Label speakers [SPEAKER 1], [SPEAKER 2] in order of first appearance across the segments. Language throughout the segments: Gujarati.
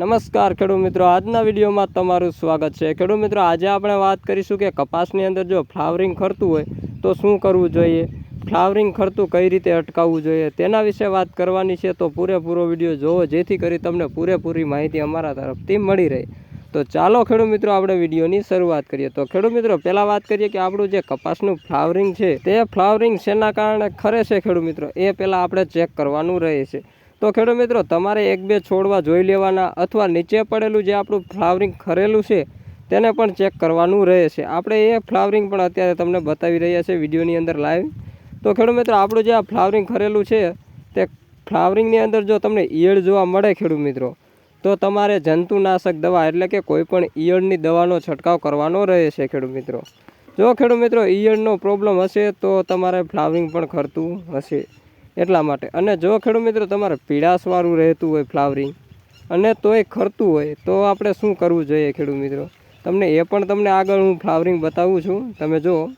[SPEAKER 1] નમસ્કાર ખેડૂત મિત્રો, આજના વિડીયોમાં તમારું સ્વાગત છે. ખેડૂત મિત્રો, આજે આપણે વાત કરીશું કે કપાસની અંદર જો ફ્લાવરિંગ ખરતું હોય, તો શું કરવું જોઈએ? ફ્લાવરિંગ ખરતું કઈ રીતે અટકાવવું જોઈએ? તેના વિશે વાત કરવાની છે, તો પૂરેપૂરો વીડિયો જોવો, જેથી કરી તમને પૂરેપૂરી માહિતી અમારા તરફથી મળી રહે. તો ચાલો ખેડૂત મિત્રો, આપણે વિડીયોની શરૂઆત કરીએ. તો ખેડૂત મિત્રો, પહેલાં વાત કરીએ કે આપણું જે કપાસનું ફ્લાવરિંગ છે, તે ફ્લાવરિંગ શેના કારણે ખરે છે? ખેડૂત મિત્રો, એ પહેલાં આપણે ચેક કરવાનું રહે છે. તો ખેડૂત મિત્રો, તમારે એક બે છોડવા જોઈ લેવાના અથવા નીચે પડેલું જે આપણું ફ્લાવરિંગ ખરેલું છે, તેને પણ ચેક કરવાનું રહે છે આપણે એ ફ્લાવરિંગ પણ અત્યારે તમને બતાવી રહ્યા છે વિડીયોની અંદર લાઈવ. તો ખેડૂત મિત્રો, આપણું જે આ ફ્લાવરિંગ ખરેલું છે, તે ફ્લાવરિંગની અંદર જો તમને ઈયળ જોવા મળે ખેડૂત મિત્રો, તો તમારે જંતુનાશક દવા એટલે કે કોઈપણ ઈયળની દવાનો છંટકાવ કરવાનો રહે છે ખેડૂત મિત્રો. જો ખેડૂત મિત્રો, ઈયળનો પ્રોબ્લેમ હશે તો તમારે ફ્લાવરિંગ પણ ખરતું હશે. એટલા માટે. અને જો ખેડૂત મિત્રો, તમારે પીળાશવાળું રહેતું હોય ફ્લાવરિંગ, અને તોય ખરતું હોય, તો આપણે શું કરવું જોઈએ ખેડૂત મિત્રો? તમને એ પણ તમને આગળ હું ફ્લાવરિંગ બતાવું છું. તમે જો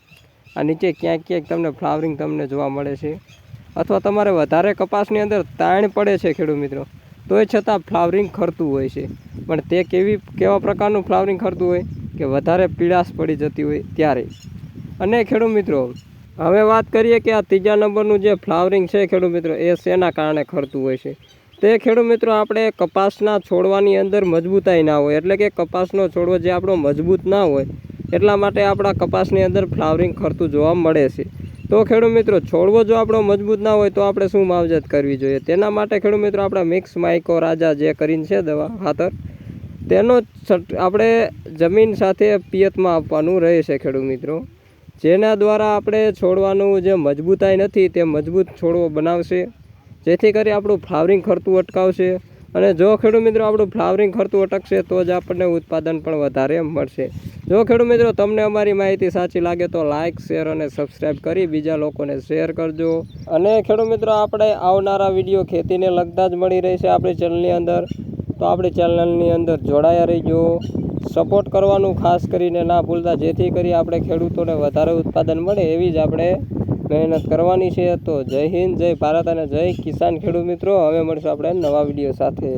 [SPEAKER 1] આ નીચે ક્યાંક ક્યાંક તમને ફ્લાવરિંગ તમને જોવા મળે છે. અથવા તમારે વધારે કપાસની અંદર તાણ પડે છે ખેડૂત મિત્રો, તોય છતાં ફ્લાવરિંગ ખરતું હોય છે. પણ તે કેવી, કેવા પ્રકારનું ફ્લાવરિંગ ખરતું હોય? કે વધારે પીળાશ પડી જતી હોય ત્યારે. અને ખેડૂત મિત્રો હવે વાત કરીએ કે આ ત્રીજા નંબરનું જે ફ્લાવરિંગ છે ખેડૂત મિત્રો, એ શેના કારણે ખરતું હોય છે? તે ખેડૂત મિત્રો, આપણે કપાસના છોડવાની અંદર મજબૂતાઈ ના હોય, એટલે કે કપાસનો છોડવો જે આપણો મજબૂત ના હોય, એટલા માટે આપણા કપાસની અંદર ફ્લાવરિંગ ખરતું જોવા મળે છે. તો ખેડૂત મિત્રો, છોડવો જો આપણો મજબૂત ના હોય, તો આપણે શું માવજત કરવી જોઈએ? તેના માટે ખેડૂત મિત્રો, આપણે મિક્સ માઇકો રાજા જે કરીને છે દવા, ખાતર, તેનો આપણે જમીન સાથે પિયતમાં આપવાનું રહે છે ખેડૂત મિત્રો. જેના દ્વારા આપણે છોડવાનું જે મજબૂતાઈ નથી તે મજબૂત છોડવો બનાવશે. જેથી કરી આપણું ફ્લાવરિંગ ખરતું અટકાવશે અને જો ખેડૂત મિત્રો આપણું ફ્લાવરિંગ ખરતું અટકશે તો જ આપણને ઉત્પાદન પણ વધારે મળશે. જો ખેડૂત મિત્રો તમને અમારી માહિતી સાચી લાગે તો લાઇક શેર અને સબસ્ક્રાઈબ કરી બીજા લોકોને શેર કરજો. અને ખેડૂત મિત્રો, આપણે આવનારા વીડિયો ખેતીને લગતા જ મળી રહેશે આપણી ચેનલની અંદર. તો આપણી ચેનલની અંદર જોડાયા રહીજો. સપોર્ટ કરવાનું ખાસ કરીને ના ભૂલતા. જેથી કરી આપણે ખેડૂતોને વધારે ઉત્પાદન મળે એવી જ આપણે મહેનત કરવાની છે. તો જય હિન્દ, જય ભારત અને જય કિસાન ખેડૂત મિત્રો. હવે મળીશું આપણે નવા વીડિયો સાથે.